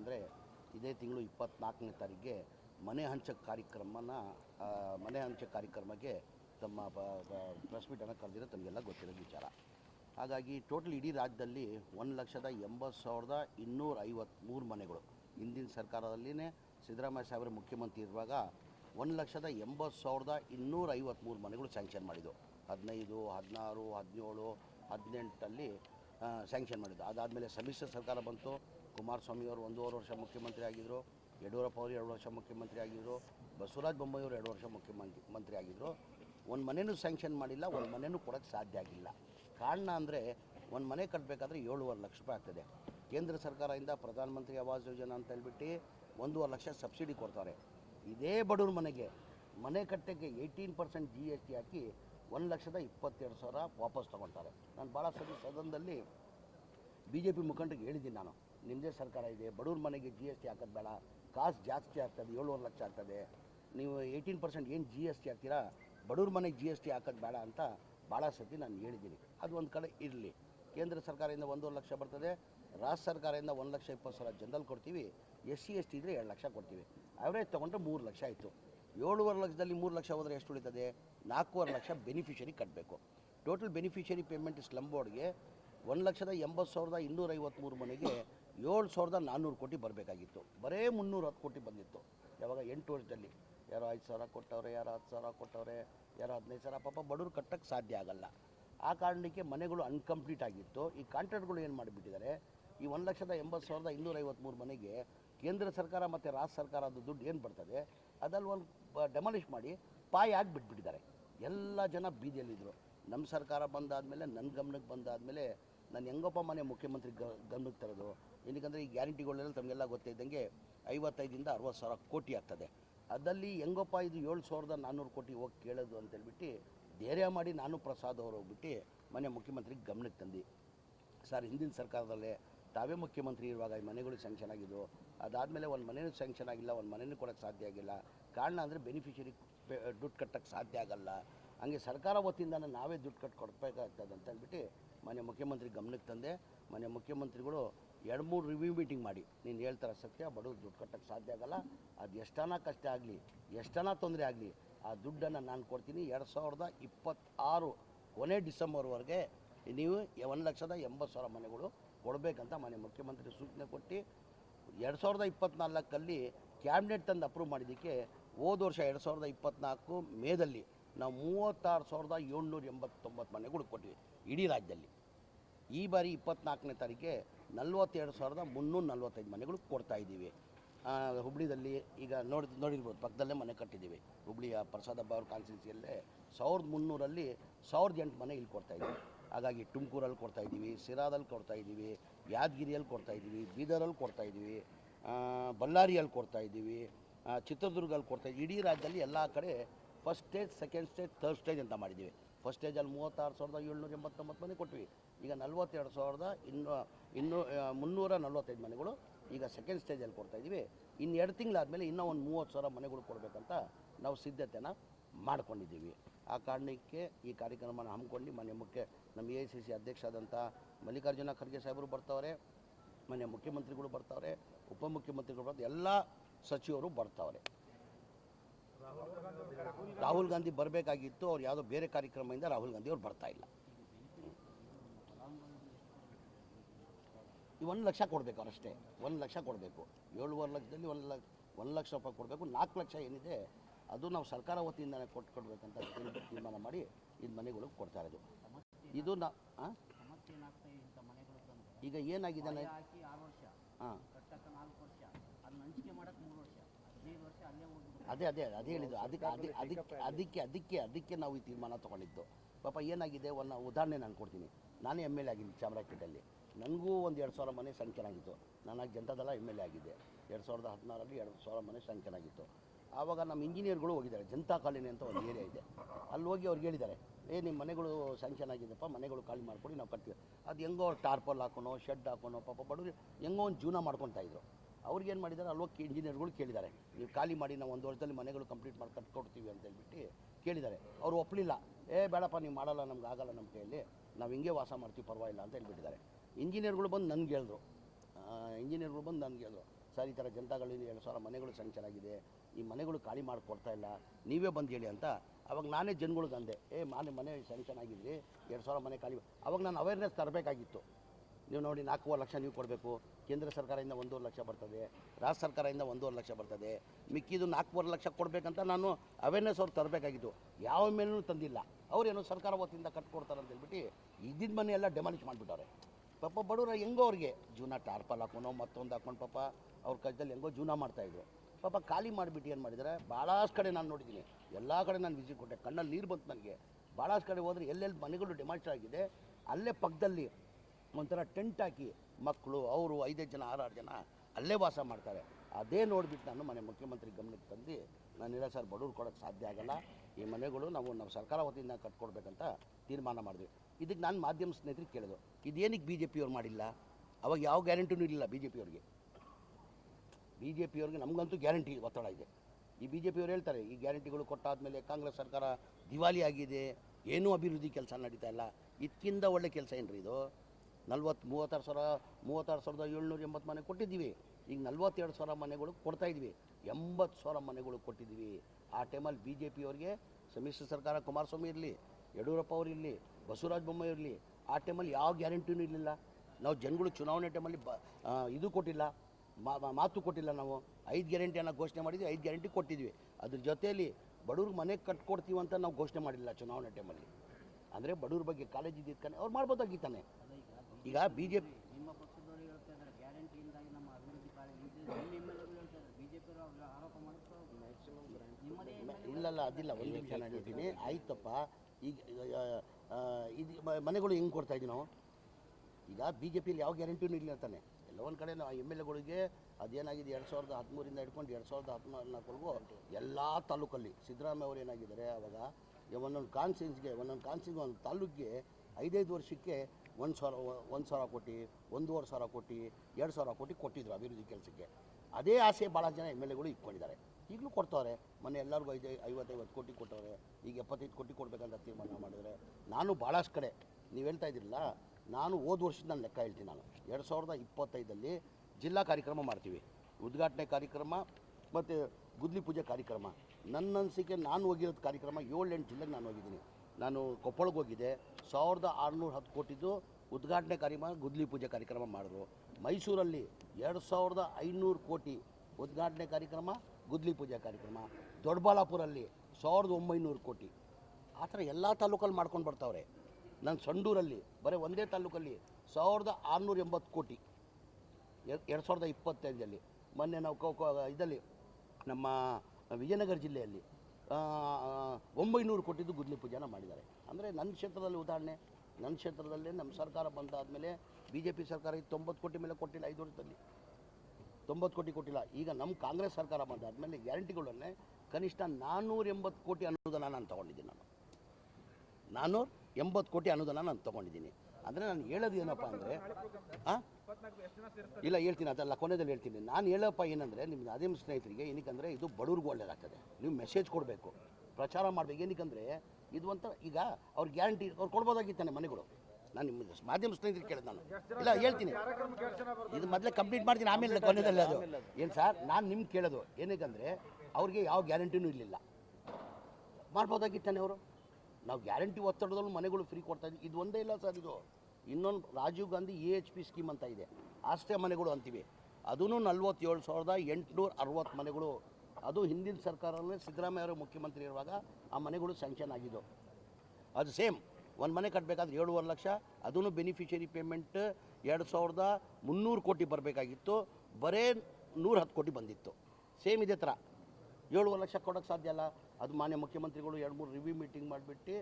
ಅಂದರೆ ಇದೇ ತಿಂಗಳು ಇಪ್ಪತ್ತ್ನಾಲ್ಕನೇ ತಾರೀಕಿಗೆ ಮನೆ ಹಂಚ ಕಾರ್ಯಕ್ರಮನ ಮನೆ ಹಂಚ ಕಾರ್ಯಕ್ರಮಕ್ಕೆ ತಮ್ಮ ಪ್ರೆಸ್ ಮೀಟನ್ನು ಕರೆದಿರೋ ತಮಗೆಲ್ಲ ಗೊತ್ತಿರೋ ವಿಚಾರ. ಹಾಗಾಗಿ ಟೋಟಲ್ ಇಡೀ ರಾಜ್ಯದಲ್ಲಿ ಒಂದು ಲಕ್ಷದ ಎಂಬತ್ತು ಸಾವಿರದ ಇನ್ನೂರ ಐವತ್ತ್ಮೂರು ಮನೆಗಳು. ಹಿಂದಿನ ಸರ್ಕಾರದಲ್ಲಿನೇ ಸಿದ್ದರಾಮಯ್ಯ ಸಾಹೇಬರು ಮುಖ್ಯಮಂತ್ರಿ ಇರುವಾಗ ಒಂದು ಲಕ್ಷದ ಎಂಬತ್ತು ಸಾವಿರದ ಇನ್ನೂರ ಐವತ್ತ್ಮೂರು ಮನೆಗಳು ಸ್ಯಾಂಕ್ಷನ್ ಮಾಡಿದ್ದು. ಹದಿನೈದು, ಹದಿನಾರು, ಹದಿನೇಳು, ಹದಿನೆಂಟಲ್ಲಿ ಸ್ಯಾಂಕ್ಷನ್ ಮಾಡಿದ್ದು. ಅದಾದಮೇಲೆ ಸಮ್ಮಿಶ್ರ ಸರ್ಕಾರ ಬಂತು. ಕುಮಾರಸ್ವಾಮಿ ಅವರು ಒಂದೂವರೆ ವರ್ಷ ಮುಖ್ಯಮಂತ್ರಿ ಆಗಿದ್ದರು ಯಡಿಯೂರಪ್ಪ ಅವರು ಎರಡು ವರ್ಷ ಮುಖ್ಯಮಂತ್ರಿ ಆಗಿದ್ದರು ಬಸವರಾಜ ಬೊಮ್ಮಾಯಿ ಅವರು ಎರಡು ವರ್ಷ ಮುಖ್ಯಮಂತ್ರಿ, ಮಂತ್ರಿ ಆಗಿದ್ದರು ಒಂದು ಮನೆಯೂ ಸ್ಯಾಂಕ್ಷನ್ ಮಾಡಿಲ್ಲ, ಒಂದು ಮನೆಯೂ ಕೊಡೋಕ್ಕೆ ಸಾಧ್ಯ ಆಗಿಲ್ಲ. ಕಾರಣ ಅಂದರೆ ಒಂದು ಮನೆ ಕಟ್ಟಬೇಕಾದ್ರೆ ಏಳುವರೆ ಲಕ್ಷ ರೂಪಾಯಿ ಆಗ್ತದೆ. ಕೇಂದ್ರ ಸರ್ಕಾರದಿಂದ ಪ್ರಧಾನಮಂತ್ರಿ ಆವಾಸ್ ಯೋಜನಾ ಅಂತ ಹೇಳ್ಬಿಟ್ಟು ಒಂದೂವರೆ ಲಕ್ಷ ಸಬ್ಸಿಡಿ ಕೊಡ್ತಾರೆ. ಇದೇ ಬಡವ್ರ ಮನೆಗೆ ಮನೆ ಕಟ್ಟಕ್ಕೆ eighteen percent G S T ಹಾಕಿ ಒಂದು ಲಕ್ಷದ ಇಪ್ಪತ್ತೆರಡು ಸಾವಿರ ವಾಪಸ್ ತೊಗೊಳ್ತಾರೆ ನಾನು ಭಾಳ ಸದನದಲ್ಲಿ ಬಿ ಜೆ ಪಿ ಮುಖಂಡರಿಗೆ ಹೇಳಿದ್ದೀನಿ ನಾನು. ನಿಮ್ಮದೇ ಸರ್ಕಾರ ಇದೆ, ಬಡವ್ರ ಮನೆಗೆ ಜಿ ಎಸ್ ಟಿ ಹಾಕೋದು ಬೇಡ, ಕಾಸು ಜಾಸ್ತಿ ಆಗ್ತದೆ ಏಳುವರೆ ಲಕ್ಷ ಆಗ್ತದೆ. ನೀವು ಏಯ್ಟೀನ್ ಪರ್ಸೆಂಟ್ ಏನು ಜಿ ಎಸ್ ಟಿ ಹಾಕ್ತೀರಾ, ಬಡವ್ರ ಮನೆಗೆ ಜಿ ಎಸ್ ಟಿ ಹಾಕೋದು ಬೇಡ ಅಂತ ಭಾಳ ಸತಿ ನಾನು ಹೇಳಿದ್ದೀನಿ. ಅದು ಒಂದು ಕಡೆ ಇರಲಿ. ಕೇಂದ್ರ ಸರ್ಕಾರದಿಂದ ಒಂದೂವರೆ ಲಕ್ಷ ಬರ್ತದೆ, ರಾಜ್ಯ ಸರ್ಕಾರದಿಂದ ಒಂದು ಲಕ್ಷ ಇಪ್ಪತ್ತು ಸಾವಿರ ಜನರಲ್ ಕೊಡ್ತೀವಿ, ಎಸ್ ಸಿ, ಎಸ್ ಟಿ ಇದ್ದರೆ ಎರಡು ಲಕ್ಷ ಕೊಡ್ತೀವಿ. ಅವರೇಜ್ ತೊಗೊಂಡ್ರೆ ಮೂರು ಲಕ್ಷ ಆಯಿತು. ಏಳುವರೆ ಲಕ್ಷದಲ್ಲಿ ಮೂರು ಲಕ್ಷ ಹೋದರೆ ಎಷ್ಟು ಉಳಿತದೆ? ನಾಲ್ಕೂವರೆ ಲಕ್ಷ ಬೆನಿಫಿಷರಿ ಕಟ್ಟಬೇಕು ಟೋಟಲ್ ಬೆನಿಫಿಷರಿ ಪೇಮೆಂಟ್ ಸ್ಲಮ್ ಬೋರ್ಡ್ಗೆ ಒಂದು ಲಕ್ಷದ ಎಂಬತ್ತು ಸಾವಿರದ ಇನ್ನೂರೈವತ್ತ್ಮೂರು ಮನೆಗೆ ಏಳು ಸಾವಿರದ ನಾನ್ನೂರು ಕೋಟಿ ಬರಬೇಕಾಗಿತ್ತು. ಬರೇ ಮುನ್ನೂರ ಹತ್ತು ಕೋಟಿ ಬಂದಿತ್ತು. ಯಾವಾಗ ಎಂಟು ವರ್ಷದಲ್ಲಿ. ಯಾರು ಐದು ಸಾವಿರ ಕೊಟ್ಟವ್ರೆ, ಯಾರೋ ಹತ್ತು ಸಾವಿರ ಕೊಟ್ಟವ್ರೆ, ಯಾರೋ ಹದಿನೈದು ಸಾವಿರ, ಪಾಪ ಬಡವ್ರು ಕಟ್ಟಕ್ಕೆ ಸಾಧ್ಯ ಆಗಲ್ಲ. ಆ ಕಾರಣಕ್ಕೆ ಮನೆಗಳು ಅನ್ಕಂಪ್ಲೀಟ್ ಆಗಿತ್ತು. ಈ ಕಾಂಟ್ರಾಕ್ಟ್ಗಳು ಏನು ಮಾಡಿಬಿಟ್ಟಿದ್ದಾರೆ? ಈ ಒಂದು ಲಕ್ಷದ ಎಂಬತ್ತು ಸಾವಿರದ ಇನ್ನೂರ ಐವತ್ತ್ಮೂರು ಮನೆಗೆ ಕೇಂದ್ರ ಸರ್ಕಾರ ಮತ್ತು ರಾಜ್ಯ ಸರ್ಕಾರದ ದುಡ್ಡು ಏನು ಬರ್ತದೆ? ಅದಲ್ಲಿ ಒಂದು ಡೆಮಾಲಿಷ್ ಮಾಡಿ ಪಾಯ ಆಗಿ ಬಿಟ್ಬಿಟ್ಟಿದ್ದಾರೆ ಎಲ್ಲ ಜನ ಬೀದಿಯಲ್ಲಿದ್ದರು ನಮ್ಮ ಸರ್ಕಾರ ಬಂದಾದಮೇಲೆ ನನ್ನ ಗಮನಕ್ಕೆ ಬಂದಾದಮೇಲೆ ನಾನು ಹೆಂಗಪ್ಪ ಮನೆ ಮುಖ್ಯಮಂತ್ರಿ ಗಮನಕ್ಕೆ ತರೋದು? ಏನಕ್ಕಂದರೆ ಈ ಗ್ಯಾರಂಟಿಗಳೆಲ್ಲ ತಮಗೆಲ್ಲ ಗೊತ್ತಿದ್ದಂಗೆ ಐವತ್ತೈದಿಂದ ಅರವತ್ತು ಸಾವಿರ ಕೋಟಿ ಆಗ್ತದೆ. ಅದಲ್ಲಿ ಹೆಂಗಪ್ಪ ಇದು ಏಳು ಸಾವಿರದ ನಾನ್ನೂರು ಕೋಟಿ ಹೋಗಿ ಕೇಳೋದು ಅಂತೇಳ್ಬಿಟ್ಟು ಧೈರ್ಯ ಮಾಡಿ ನಾನು ಪ್ರಸಾದ್ ಅವರು ಹೋಗ್ಬಿಟ್ಟು ಮನೆ ಮುಖ್ಯಮಂತ್ರಿಗೆ ಗಮನಕ್ಕೆ ತಂದು, ಸರ್, ಹಿಂದಿನ ಸರ್ಕಾರದಲ್ಲೇ ತಾವೇ ಮುಖ್ಯಮಂತ್ರಿ ಇರುವಾಗ ಈ ಮನೆಗಳು ಸ್ಯಾಂಕ್ಷನ್ ಆಗಿದ್ದು ಅದಾದಮೇಲೆ ಒಂದು ಮನೆಯೂ ಸ್ಯಾಂಕ್ಷನ್ ಆಗಿಲ್ಲ, ಒಂದು ಮನೆಯೂ ಕೊಡೋಕ್ಕೆ ಸಾಧ್ಯ ಆಗಿಲ್ಲ. ಕಾರಣ ಅಂದರೆ ಬೆನಿಫಿಷರಿ ದುಡ್ಡು ಕಟ್ಟಕ್ಕೆ ಸಾಧ್ಯ ಆಗಲ್ಲ. ಹಂಗೆ ಸರ್ಕಾರ ವತಿಯಿಂದ ನಾವೇ ದುಡ್ಡು ಕಟ್ಟಿ ಕೊಡಬೇಕಾಗ್ತದೆ ಅಂತ ಹೇಳ್ಬಿಟ್ಟು ಮನೆ ಮುಖ್ಯಮಂತ್ರಿ ಗಮನಕ್ಕೆ ತಂದೆ, ಮನೆ ಮುಖ್ಯಮಂತ್ರಿಗಳು ಎರಡು ಮೂರು ರಿವ್ಯೂ ಮೀಟಿಂಗ್ ಮಾಡಿ. ನೀನು ಹೇಳ್ತಾರೆ ಸತ್ಯ, ಬಡವ್ರು ದುಡ್ಡು ಕಟ್ಟೋಕ್ಕೆ ಸಾಧ್ಯ ಆಗಲ್ಲ. ಅದು ಎಷ್ಟನ ಕಷ್ಟ ಆಗಲಿ ಎಷ್ಟನ ತೊಂದರೆ ಆಗಲಿ, ಆ ದುಡ್ಡನ್ನು ನಾನು ಕೊಡ್ತೀನಿ ಎರಡು ಸಾವಿರದ ಇಪ್ಪತ್ತಾರು ಕೊನೆ ಡಿಸೆಂಬರ್ವರೆಗೆ ನೀವು ಒಂದು ಲಕ್ಷದ ಎಂಬತ್ತು ಸಾವಿರ ಮನೆಗಳು ಕೊಡಬೇಕಂತ ಮನೆ ಮುಖ್ಯಮಂತ್ರಿ ಸೂಚನೆ ಕೊಟ್ಟು, ಎರಡು ಸಾವಿರದ ಇಪ್ಪತ್ತ್ನಾಲ್ಕಲ್ಲಿ ಕ್ಯಾಬಿನೆಟ್ ತಂದು ಅಪ್ರೂವ್ ಮಾಡಿದ್ದಕ್ಕೆ ಹೋದ ವರ್ಷ ಎರಡು ಸಾವಿರದ ಇಪ್ಪತ್ತ್ನಾಲ್ಕು ಮೇದಲ್ಲಿ ನಾವು ಮೂವತ್ತಾರು ಸಾವಿರದ ಏಳ್ನೂರ ಎಂಬತ್ತೊಂಬತ್ತು ಮನೆಗಳು ಕೊಟ್ಟಿವಿ ಇಡೀ ರಾಜ್ಯದಲ್ಲಿ. ಈ ಬಾರಿ ಇಪ್ಪತ್ನಾಲ್ಕನೇ ತಾರೀಕಿಗೆ ನಲ್ವತ್ತೆರಡು ಸಾವಿರದ ಮುನ್ನೂರ ನಲ್ವತ್ತೈದು ಮನೆಗಳು ಕೊಡ್ತಾ ಇದ್ದೀವಿ. ಆ, ಹುಬ್ಳಿದಲ್ಲಿ ಈಗ ನೋಡಿ ನೋಡಿರ್ಬೋದು ಪಕ್ಕದಲ್ಲೇ ಮನೆ ಕಟ್ಟಿದ್ದೀವಿ. ಹುಬ್ಳಿಯ ಪ್ರಸಾದ ಹಬ್ಬ ಅವ್ರ ಕಾನ್ಸ್ಟಿಟ್ಯೂನ್ಸಿಯಲ್ಲೇ ಸಾವಿರದ ಮುನ್ನೂರಲ್ಲಿ ಸಾವಿರದ ಎಂಟು ಮನೆ ಇಲ್ಲಿ ಕೊಡ್ತಾ ಇದ್ದೀವಿ. ಹಾಗಾಗಿ ತುಮಕೂರಲ್ಲಿ ಕೊಡ್ತಾ ಇದ್ದೀವಿ ಸಿರಾದಲ್ಲಿ ಕೊಡ್ತಾ ಇದ್ದೀವಿ ಯಾದಗಿರಿಯಲ್ಲಿ ಕೊಡ್ತಾ ಇದ್ದೀವಿ ಬೀದರಲ್ಲಿ ಕೊಡ್ತಾ ಇದ್ದೀವಿ ಬಳ್ಳಾರಿಯಲ್ಲಿ ಕೊಡ್ತಾ ಇದ್ದೀವಿ ಚಿತ್ರದುರ್ಗಲ್ಲಿ ಚಿತ್ರದುರ್ಗದಲ್ಲಿ ಕೊಡ್ತಾ ಇದ್ದೀವಿ. ಇಡೀ ರಾಜ್ಯದಲ್ಲಿ ಎಲ್ಲ ಕಡೆ first stage second stage third stage ಅಂತ ಮಾಡಿದ್ದೀವಿ. ಫಸ್ಟ್ ಸ್ಟೇಜಲ್ಲಿ ಮೂವತ್ತಾರು ಸಾವಿರದ ಏಳ್ನೂರ ಎಂಬತ್ತೊಂಬತ್ತು ಮನೆ ಕೊಟ್ವಿ. ಈಗ ನಲ್ವತ್ತೆರಡು ಸಾವಿರದ ಇನ್ನೂ ಇನ್ನೂ ಮುನ್ನೂರ ನಲ್ವತ್ತೈದು ಮನೆಗಳು ಈಗ ಸೆಕೆಂಡ್ ಸ್ಟೇಜಲ್ಲಿ ಕೊಡ್ತಾ ಇದ್ದೀವಿ. ಇನ್ನು ಎರಡು ತಿಂಗಳಾದಮೇಲೆ ಇನ್ನೂ ಒಂದು ಮೂವತ್ತು ಸಾವಿರ ಮನೆಗಳು ಕೊಡಬೇಕಂತ ನಾವು ಸಿದ್ಧತೆನ ಮಾಡ್ಕೊಂಡಿದ್ದೀವಿ. ಆ ಕಾರಣಕ್ಕೆ ಈ ಕಾರ್ಯಕ್ರಮನ ಹಮ್ಮಿಕೊಂಡು ಮನೆ ಮುಖ್ಯ, ನಮ್ಮ ಎ ಐ ಸಿ ಸಿ ಅಧ್ಯಕ್ಷ ಆದಂಥ ಮಲ್ಲಿಕಾರ್ಜುನ ಖರ್ಗೆ ಸಾಹೇಬರು ಬರ್ತಾವ್ರೆ ಮನೆ ಮುಖ್ಯಮಂತ್ರಿಗಳು ಬರ್ತಾವ್ರೆ ಉಪಮುಖ್ಯಮಂತ್ರಿಗಳು ಬರ್ತಾರೆ ಎಲ್ಲ ಸಚಿವರು ಬರ್ತಾವ್ರೆ. ರಾಹುಲ್ ಗಾಂಧಿ ಬರಬೇಕಾಗಿತ್ತು ಅವ್ರು ಯಾವುದೋ ಬೇರೆ ಕಾರ್ಯಕ್ರಮದಿಂದ ರಾಹುಲ್ ಗಾಂಧಿ ಅವ್ರು ಬರ್ತಾ ಇಲ್ಲ. ಈ ಒಂದು ಲಕ್ಷ ಕೊಡಬೇಕು ಅವರಷ್ಟೇ. ಒಂದು ಲಕ್ಷ ಕೊಡಬೇಕು. ಏಳುವರೆ ಲಕ್ಷದಲ್ಲಿ ಒಂದು ಲಕ್ಷ ಒಂದು ಲಕ್ಷ ರೂಪಾಯಿ ಕೊಡಬೇಕು. ನಾಲ್ಕು ಲಕ್ಷ ಏನಿದೆ ಅದು ನಾವು ಸರ್ಕಾರ ವತಿಯಿಂದನೇ ಕೊಟ್ಟು ಕೊಡಬೇಕಂತ ತೀರ್ಮಾನ- ಮಾಡಿ ಇದು ಮನೆಗಳಿಗೆ ಕೊಡ್ತಾ ಇರೋದು. ಇದು ನಾ ಈಗ ಏನಾಗಿದೆ ಹಾಂ ಕಟ್ಟಕ್ಕೆ ನಾಲ್ಕು ವರ್ಷ ಅದನ್ನ ಹಂಚಿಕೆ ಮಾಡಕ್ಕೆ ಮೂರು ವರ್ಷ ಹದಿನೈದು ವರ್ಷ ಅಲ್ಲೇ ಹೋಗ್ಬಿಟ್ಟು ಅದೇ ಅದೇ ಅದೇ ಹೇಳಿದ್ದು. ಅದಕ್ಕೆ ಅದಕ್ಕೆ ಅದಕ್ಕೆ ಅದಕ್ಕೆ ಅದಕ್ಕೆ ಅದಕ್ಕೆ ನಾವು ಈ ತೀರ್ಮಾನ ತೊಗೊಂಡಿದ್ದು. ಪಾಪ ಏನಾಗಿದೆ? ಒಂದು ಉದಾಹರಣೆ ನಾನು ಕೊಡ್ತೀನಿ. ನಾನೇ ಎಂ ಎಲ್ ಎ ಆಗಿದ್ದೀನಿ ಚಾಮರಾಜಪೇಟೆಯಲ್ಲಿ. ನನಗೂ ಒಂದು ಎರಡು ಸಾವಿರ ಮನೆ ಸಂಖ್ಯೆ ಆಗಿತ್ತು. ನಾನಾಗಿ ಜನತಾದಳ ಎಂ ಎಲ್ ಎ ಆಗಿದ್ದೆ ಎರಡು ಸಾವಿರದ ಹದಿನಾರರಲ್ಲಿ ಎರಡು ಸಾವಿರ ಮನೆ ಸಂಖ್ಯೆ ಆಗಿತ್ತು. ಆವಾಗ ನಮ್ಮ ಇಂಜಿನಿಯರ್ಗಳು ಹೋಗಿದ್ದಾರೆ. ಜನತಾ ಕಾಲೋನಿ ಅಂತ ಒಂದು ಏರಿಯಾ ಇದೆ. ಅಲ್ಲಿ ಹೋಗಿ ಅವ್ರಿಗೆ ಹೇಳಿದ್ದಾರೆ ಏ ನಿಮ್ಮ ಮನೆಗಳು ಸ್ಯಾಂಕ್ಷನ್ ಆಗಿದೆಪ್ಪ ಮನೆಗಳು ಖಾಲಿ ಮಾಡ್ಕೊಡಿ ನಾವು ಕಟ್ತೀವಿ. ಅದು ಹೆಂಗೋ ಟಾರ್ಪಲ್ ಹಾಕೋನೋ ಶೆಡ್ ಹಾಕೋನೋ ಪಾಪ ಬಡವ್ರು ಹೆಂಗೋ ಒಂದು ಜೀವನ ಮಾಡ್ಕೊತಾ ಇದ್ರು. ಅವ್ರಿಗೆ ಏನು ಮಾಡಿದ್ದಾರೆ? ಅಲ್ಲಿ ಹೋಗಿ ಇಂಜಿನಿಯರ್ಗಳು ಕೇಳಿದ್ದಾರೆ. ನೀವು ಖಾಲಿ ಮಾಡಿ ನಾವು ಒಂದು ವರ್ಷದಲ್ಲಿ ಮನೆಗಳು ಕಂಪ್ಲೀಟ್ ಮಾಡಿ ಕಟ್ಕೊಡ್ತೀವಿ ಅಂತ ಹೇಳ್ಬಿಟ್ಟು ಕೇಳಿದ್ದಾರೆ. ಅವರು ಒಪ್ಪಲಿಲ್ಲ ಏ, ಬೇಡಪ್ಪ, ನೀವು ಮಾಡಲ್ಲ, ನಮ್ಗೆ ಆಗಲ್ಲ ನಮ್ಮ ಕೈಯಲ್ಲಿ. ನಾವು ಹಿಂಗೆ ವಾಸ ಮಾಡ್ತೀವಿ, ಪರವಾಗಿಲ್ಲ ಅಂತ ಹೇಳ್ಬಿಟ್ಟಿದ್ದಾರೆ. ಇಂಜಿನಿಯರ್ಗಳು ಬಂದು ನನಗೆ ಹೇಳಿದ್ರು. ಇಂಜಿನಿಯರ್ಗಳು ಬಂದು ನನಗೆ ಹೇಳಿದ್ರು. ಸರ್, ಈ ಥರ ಜನತಾಗಳಲ್ಲಿ ಎರಡು ಸಾವಿರ ಮನೆಗಳು ಸ್ಯಾಂಕ್ಷನ್ ಆಗಿದೆ ಈ ಮನೆಗಳು ಖಾಲಿ ಮಾಡಿಕೊಡ್ತಾ ಇಲ್ಲ. ನೀವೇ ಬಂದು ಹೇಳಿ ಅಂತ. ಅವಾಗ ನಾನೇ ಜನಗಳಿಗೆ ಅಂದೆ ಏ, ಮಾನೆ, ಮನೆ ಸ್ಯಾಂಕ್ಷನ್ ಆಗಿದ್ರಿ. ಎರಡು ಸಾವಿರ ಮನೆ ಖಾಲಿ ಅವಾಗ ನಾನು ಅವೇರ್ನೆಸ್ ತರಬೇಕಾಗಿತ್ತು. ನೀವು ನೋಡಿ ನಾಲ್ಕೂವರೆ ಲಕ್ಷ ನೀವು ಕೊಡಬೇಕು. ಕೇಂದ್ರ ಸರ್ಕಾರದಿಂದ ಒಂದೂವರೆ ಲಕ್ಷ ಬರ್ತದೆ. ರಾಜ್ಯ ಸರ್ಕಾರದಿಂದ ಒಂದೂವರೆ ಲಕ್ಷ ಬರ್ತದೆ. ಮಿಕ್ಕಿದು ನಾಲ್ಕೂವರೆ ಲಕ್ಷ ಕೊಡಬೇಕಂತ ನಾನು ಅವೇರ್ನೆಸ್ ಅವ್ರು ತರಬೇಕಾಗಿತ್ತು. ಯಾವ ಮೇಲೂ ತಂದಿಲ್ಲ. ಅವರೇನು ಸರ್ಕಾರ ವತಿಯಿಂದ ಕಟ್ಕೊಡ್ತಾರೆ ಅಂತ ಹೇಳ್ಬಿಟ್ಟು ಇದ್ದಿದ್ದ ಮನೆ ಎಲ್ಲ ಡೆಮಾಲಿಷ್ ಮಾಡಿಬಿಟ್ಟವ್ರೆ. ಪಾಪ ಬಡವ್ರ ಹೆಂಗೋ ಅವ್ರಿಗೆ. ಜೂನ ಟಾರ್ಪಲ್ ಹಾಕೊಂಡು ಮತ್ತೊಂದು ಹಾಕೊಂಡು ಪಾಪ ಅವ್ರ ಕಜ್ಜಲ್ಲಿ ಹೆಂಗೋ ಜೂನ ಮಾಡ್ತಾಯಿದ್ರು ಪಾಪ ಖಾಲಿ ಮಾಡಿಬಿಟ್ಟು ಏನು ಮಾಡಿದರೆ? ಭಾಳಷ್ಟು ಕಡೆ ನಾನು ನೋಡಿದ್ದೀನಿ. ಎಲ್ಲ ಕಡೆ ನಾನು ವಿಸಿಟ್ ಕೊಟ್ಟೆ. ಕಣ್ಣಲ್ಲಿ ನೀರು ಬಂತು ನನಗೆ. ಭಾಳಷ್ಟು ಕಡೆ ಹೋದರೆ ಎಲ್ಲೆಲ್ಲಿ ಮನೆಗಳು ಡೆಮಾಲಿಷ್ ಆಗಿದೆ, ಅಲ್ಲೇ ಪಕ್ಕದಲ್ಲಿ ಒಂಥರ ಟೆಂಟ್ ಹಾಕಿ ಮಕ್ಕಳು, ಅವರು ಐದೈದು ಜನ ಆರಾರು ಜನ ಅಲ್ಲೇ ವಾಸ ಮಾಡ್ತಾರೆ. ಅದೇ ನೋಡಿಬಿಟ್ಟು ನಾನು ಮನೆ ಮುಖ್ಯಮಂತ್ರಿ ಗಮನಕ್ಕೆ ತಂದು, ನಾನು ಇಲ್ಲ ಸರ್, ಬಡವ್ರು ಕೊಡೋಕ್ಕೆ ಸಾಧ್ಯ ಆಗಲ್ಲ. ಈ ಮನೆಗಳು ನಾವು ನಮ್ಮ ಸರ್ಕಾರ ವತಿಯಿಂದ ಕಟ್ಕೊಡ್ಬೇಕಂತ ತೀರ್ಮಾನ ಮಾಡಿದ್ವಿ. ಇದಕ್ಕೆ ನಾನು ಮಾಧ್ಯಮ ಸ್ನೇಹಿತರಿಗೆ ಕೇಳಿದ್ರು ಇದೇನಕ್ಕೆ ಬಿ ಜೆ ಪಿಯವ್ರು ಮಾಡಿಲ್ಲ? ಅವಾಗ ಯಾವ ಗ್ಯಾರಂಟಿನೂ ಇರಲಿಲ್ಲ ಬಿ ಜೆ ಪಿಯವ್ರಿಗೆ ಬಿ ಜೆ ಪಿಯವ್ರಿಗೆ ನಮಗಂತೂ ಗ್ಯಾರಂಟಿ ಒತ್ತಡ ಇದೆ. ಈ ಬಿ ಜೆ ಪಿಯವ್ರು ಹೇಳ್ತಾರೆ, ಈ ಗ್ಯಾರಂಟಿಗಳು ಕೊಟ್ಟಾದ್ಮೇಲೆ ಕಾಂಗ್ರೆಸ್ ಸರ್ಕಾರ ದಿವಾಲಿ ಆಗಿದೆ ಏನೂ ಅಭಿವೃದ್ಧಿ ಕೆಲಸ ನಡೀತಾ ಇಲ್ಲ. ಇದಕ್ಕಿಂತ ಒಳ್ಳೆ ಕೆಲಸ ಏನ್ರಿ ಇದು? ನಲ್ವತ್ತು, ಮೂವತ್ತಾರು ಸಾವಿರ, ಮೂವತ್ತಾರು ಸಾವಿರದ ಏಳ್ನೂರ ಎಂಬತ್ತು ಮನೆ ಕೊಟ್ಟಿದ್ದೀವಿ. ಈಗ ನಲ್ವತ್ತೆರಡು ಸಾವಿರ ಮನೆಗಳು ಕೊಡ್ತಾ ಇದ್ವಿ ಎಂಬತ್ತು ಸಾವಿರ ಮನೆಗಳು ಕೊಟ್ಟಿದ್ದೀವಿ. ಆ ಟೈಮಲ್ಲಿ ಬಿ ಜೆ ಪಿಯವ್ರಿಗೆ ಸಮ್ಮಿಶ್ರ ಸರ್ಕಾರ ಕುಮಾರಸ್ವಾಮಿ ಇರಲಿ, ಯಡಿಯೂರಪ್ಪ ಅವರು ಇರಲಿ, ಬಸವರಾಜ ಬೊಮ್ಮಾಯಿ ಇರಲಿ, ಆ ಟೈಮಲ್ಲಿ ಯಾವ ಗ್ಯಾರಂಟಿನೂ ಇರಲಿಲ್ಲ. ನಾವು ಜನಗಳು ಚುನಾವಣೆ ಟೈಮಲ್ಲಿ ಬ ಇದು ಕೊಟ್ಟಿಲ್ಲ. ಮಾತು ಕೊಟ್ಟಿಲ್ಲ ನಾವು. ಐದು ಗ್ಯಾರಂಟಿಯನ್ನು ಘೋಷಣೆ ಮಾಡಿದ್ವಿ, ಐದು ಗ್ಯಾರಂಟಿ ಕೊಟ್ಟಿದ್ವಿ. ಅದ್ರ ಜೊತೆಯಲ್ಲಿ ಬಡವ್ರಿಗೆ ಮನೆ ಕಟ್ಕೊಡ್ತೀವಿ ಅಂತ ನಾವು ಘೋಷಣೆ ಮಾಡಿಲ್ಲ ಚುನಾವಣೆ ಟೈಮಲ್ಲಿ. ಅಂದರೆ ಬಡವ್ರ ಬಗ್ಗೆ ಕಾಲೇಜ್ ಇದ್ದಿದ್ದಾನೆ ಅವ್ರು ಮಾಡ್ಬೋದಾಗಿತ್ತಾನೆ. ಈಗ ಬಿ ಜೆ ಪಿ ಇಲ್ಲಲ್ಲ ಅದಿಲ್ಲ ಒಂದು ನಿಮಿಷ ನಾನು ಹೇಳ್ತೀನಿ. ಆಯ್ತಪ್ಪ. ಈಗ ಇದು ಮ- ಮನೆಗಳು ಹೆಂಗೆ ಕೊಡ್ತಾ ಇದ್ದೀವಿ ನಾವು? ಈಗ ಬಿ ಜೆ ಪಿಯಲ್ಲಿ ಯಾವ ಗ್ಯಾರಂಟಿನೂ ಇಲ್ಲ ಅಂತಾನೆ. ಎಲ್ಲ ಒಂದು ಕಡೆ ನಾವು ಎಂ ಎಲ್ ಎಗಳಿಗೆ ಅದೇನಾಗಿದೆ ಎರಡು ಸಾವಿರದ ಹದಿಮೂರಿಂದ ಹಿಡ್ಕೊಂಡು ಎರಡು ಸಾವಿರದ ಹದಿನಾಲ್ಕವರೆಗೂ ಎಲ್ಲ ತಾಲೂಕಲ್ಲಿ ಸಿದ್ದರಾಮಯ್ಯ ಅವರು ಏನಾಗಿದ್ದಾರೆ ಅವಾಗ ಒಂದೊಂದು ಕಾನ್ಸಿನ್ಸ್ಗೆ ಒಂದೊಂದು ಕಾನ್ಸಿನ್ಸ್ ಒಂದು ತಾಲೂಕಿಗೆ ಐದೈದು ವರ್ಷಕ್ಕೆ ಒಂದು ಸಾವಿರ ಒಂದು ಸಾವಿರ ಕೋಟಿ, ಒಂದೂವರೆ ಸಾವಿರ ಕೋಟಿ, ಎರಡು ಸಾವಿರ ಕೋಟಿ ಕೊಟ್ಟಿದ್ರು ಅಭಿವೃದ್ಧಿ ಕೆಲಸಕ್ಕೆ. ಅದೇ ಆಸೆ ಭಾಳ ಜನ ಎಂ ಎಲ್ ಎಗಳು ಇಟ್ಕೊಂಡಿದ್ದಾರೆ. ಈಗಲೂ ಕೊಡ್ತವ್ರೆ. ಮೊನ್ನೆ ಎಲ್ಲರಿಗೂ ಐದು, ಐವತ್ತೈವತ್ತು ಕೋಟಿ ಕೊಟ್ಟವ್ರೆ. ಈಗ ಎಪ್ಪತ್ತೈದು ಕೋಟಿ ಕೊಡಬೇಕಂತ ತೀರ್ಮಾನ ಮಾಡಿದರೆ ನಾನು ಭಾಳಷ್ಟು ಕಡೆ, ನೀವು ಹೇಳ್ತಾ ಇದ್ದಿರಲ್ಲ, ನಾನು ಹೋದ ವರ್ಷದ ನಾನು ಲೆಕ್ಕ ಹೇಳ್ತೀನಿ ನಾನು. ಎರಡು ಸಾವಿರದ ಇಪ್ಪತ್ತೈದಲ್ಲಿ ಜಿಲ್ಲಾ ಕಾರ್ಯಕ್ರಮ ಮಾಡ್ತೀವಿ. ಉದ್ಘಾಟನೆ ಕಾರ್ಯಕ್ರಮ ಮತ್ತು ಗುದ್ಲಿ ಪೂಜೆ ಕಾರ್ಯಕ್ರಮ. ನನ್ನ ಅನಿಸಿಕೆ ನಾನು ಹೋಗಿರೋದು ಕಾರ್ಯಕ್ರಮ ಏಳು ಎಂಟು ಜಿಲ್ಲೆಗೆ ನಾನು ಹೋಗಿದ್ದೀನಿ. ನಾನು ಕೊಪ್ಪಳಕ್ಕೆ ಹೋಗಿದ್ದೆ. ಸಾವಿರದ ಆರುನೂರ ಹತ್ತು ಕೋಟಿದು ಉದ್ಘಾಟನೆ ಕಾರ್ಯಕ್ರಮ, ಗುದ್ಲಿ ಪೂಜೆ ಕಾರ್ಯಕ್ರಮ ಮಾಡಿದ್ರು. ಮೈಸೂರಲ್ಲಿ ಎರಡು ಸಾವಿರದ ಐನೂರು ಕೋಟಿ ಉದ್ಘಾಟನೆ ಕಾರ್ಯಕ್ರಮ, ಗುದ್ಲಿ ಪೂಜೆ ಕಾರ್ಯಕ್ರಮ. ದೊಡ್ಡಬಳ್ಳಾಪುರಲ್ಲಿ ಸಾವಿರದ ಒಂಬೈನೂರು ಕೋಟಿ. ಆ ಥರ ಎಲ್ಲ ತಾಲೂಕಲ್ಲಿ ಮಾಡ್ಕೊಂಡು ಬರ್ತಾವ್ರೆ. ನನ್ನ ಸಂಡೂರಲ್ಲಿ, ಬರೀ ಒಂದೇ ತಾಲೂಕಲ್ಲಿ ಸಾವಿರದ ಆರುನೂರ ಎಂಬತ್ತು ಕೋಟಿ. ಎರ್- ಎರಡು ಸಾವಿರದ ಇಪ್ಪತ್ತೈದರಲ್ಲಿ. ಮೊನ್ನೆ ನಾವು ಕೋ ಇದರಲ್ಲಿ, ನಮ್ಮ ವಿಜಯನಗರ ಜಿಲ್ಲೆಯಲ್ಲಿ ಒಂಬೈನೂರು ಕೋಟಿದು ಗುದ್ಲಿ ಪೂಜೆನ ಮಾಡಿದ್ದಾರೆ. ಅಂದರೆ ನನ್ನ ಕ್ಷೇತ್ರದಲ್ಲಿ ಉದಾಹರಣೆ ನನ್ನ ಕ್ಷೇತ್ರದಲ್ಲೇ ನಮ್ಮ ಸರ್ಕಾರ ಬಂದಾದಮೇಲೆ ಬಿ ಜೆ ಪಿ ಸರ್ಕಾರ ತೊಂಬತ್ತು ಕೋಟಿ ಮೇಲೆ ಕೊಟ್ಟಿಲ್ಲ ಐದು ವರ್ಷದಲ್ಲಿ. ತೊಂಬತ್ತು ಕೋಟಿ ಕೊಟ್ಟಿಲ್ಲ. ಈಗ ನಮ್ಮ ಕಾಂಗ್ರೆಸ್ ಸರ್ಕಾರ ಬಂದಾದಮೇಲೆ ಗ್ಯಾರಂಟಿಗಳನ್ನೇ ಕನಿಷ್ಠ ನಾನ್ನೂರ ಎಂಬತ್ತು ಕೋಟಿ ಅನುದಾನ ನಾನು ತೊಗೊಂಡಿದ್ದೀನಿ ನಾನು. ನಾನ್ನೂರ ಎಂಬತ್ತು ಕೋಟಿ ಅನುದಾನ ನಾನು ತೊಗೊಂಡಿದ್ದೀನಿ. ಅಂದರೆ ನಾನು ಹೇಳೋದು ಏನಪ್ಪ ಅಂದರೆ ಹಾಂ ಇಲ್ಲ ಹೇಳ್ತೀನಿ, ಅದಲ್ಲ ಕೊನೆಯಲ್ಲಿ ಹೇಳ್ತೀನಿ. ನಾನು ಹೇಳೋಪ್ಪ ಏನಂದರೆ ನಿಮ್ಮ ಅದೇ ಸ್ನೇಹಿತರಿಗೆ ಏನಕ್ಕೆ ಇದು ಬಡವ್ರಿಗೆ ಒಳ್ಳೇದಾಗ್ತದೆ. ನೀವು ಮೆಸೇಜ್ ಕೊಡಬೇಕು. ಪ್ರಚಾರ ಮಾಡಬೇಕು. ಏನಕ್ಕಂದರೆ, ಇದು ಅಂತ ಈಗ ಅವ್ರ ಗ್ಯಾರಂಟಿ ಅವ್ರು ಕೊಡ್ಬೋದಾಗಿತ್ತಾನೆ ಮನೆಗಳು. ನಾನು ನಿಮ್ಮ ಮಾಧ್ಯಮ ಸ್ನೇಹಿತರು ಕೇಳಿದೆ ನಾನು. ಇಲ್ಲ, ಹೇಳ್ತೀನಿ. ಇದು ಮೊದಲೇ ಕಂಪ್ಲೀಟ್ ಮಾಡ್ತೀನಿ, ಆಮೇಲೆ ಕೊನೆಯಲ್ಲಿ ಅದು. ಏನು ಸರ್ ನಾನು ನಿಮ್ಗೆ ಕೇಳೋದು, ಏನಕ್ಕಂದರೆ, ಅವ್ರಿಗೆ ಯಾವ ಗ್ಯಾರಂಟಿನೂ ಇರಲಿಲ್ಲ. ಮಾಡ್ಬೋದಾಗಿತ್ತಾನೆ ಅವರು. ನಾವು ಗ್ಯಾರಂಟಿ ಒತ್ತಡದಲ್ಲೂ ಮನೆಗಳು ಫ್ರೀ ಕೊಡ್ತಾ ಇದ್ದೀವಿ ಇದು ಒಂದೇ ಇಲ್ಲ ಸರ್ ಇದು. ಇನ್ನೊಂದು Rajiv Gandhi A H P scheme ಅಂತ ಇದೆ. ಆಸ್ತಿ ಮನೆಗಳು ಅಂತೀವಿ. ಅದೂ ನಲ್ವತ್ತೇಳು ಸಾವಿರದ ಎಂಟುನೂರ ಅರವತ್ತು ಮನೆಗಳು ಅದು ಹಿಂದಿನ ಸರ್ಕಾರದಲ್ಲೇ ಸಿದ್ದರಾಮಯ್ಯ ಅವರು ಮುಖ್ಯಮಂತ್ರಿ ಇರುವಾಗ ಆ ಮನೆಗಳು ಸ್ಯಾಂಕ್ಷನ್ ಆಗಿದ್ದು ಅದು ಸೇಮ್ ಒಂದು ಮನೆ ಕಟ್ಟಬೇಕಾದ್ರೆ ಏಳುವರೆ ಲಕ್ಷ ಅದೂ ಬೆನಿಫಿಷರಿ ಪೇಮೆಂಟ್ ಎರಡು ಸಾವಿರದ ಮುನ್ನೂರು ಕೋಟಿ ಬರಬೇಕಾಗಿತ್ತು, ಬರೇ ನೂರ ಹತ್ತು ಕೋಟಿ ಬಂದಿತ್ತು. ಸೇಮ್ ಇದೇ ಥರ ಏಳುವರೆ ಲಕ್ಷ ಕೊಡೋಕ್ಕೆ ಸಾಧ್ಯ ಅಲ್ಲ. ಅದು ಮಾನ್ಯ ಮುಖ್ಯಮಂತ್ರಿಗಳು ಎರಡು ಮೂರು ರಿವ್ಯೂ ಮೀಟಿಂಗ್ ಮಾಡಿಬಿಟ್ಟು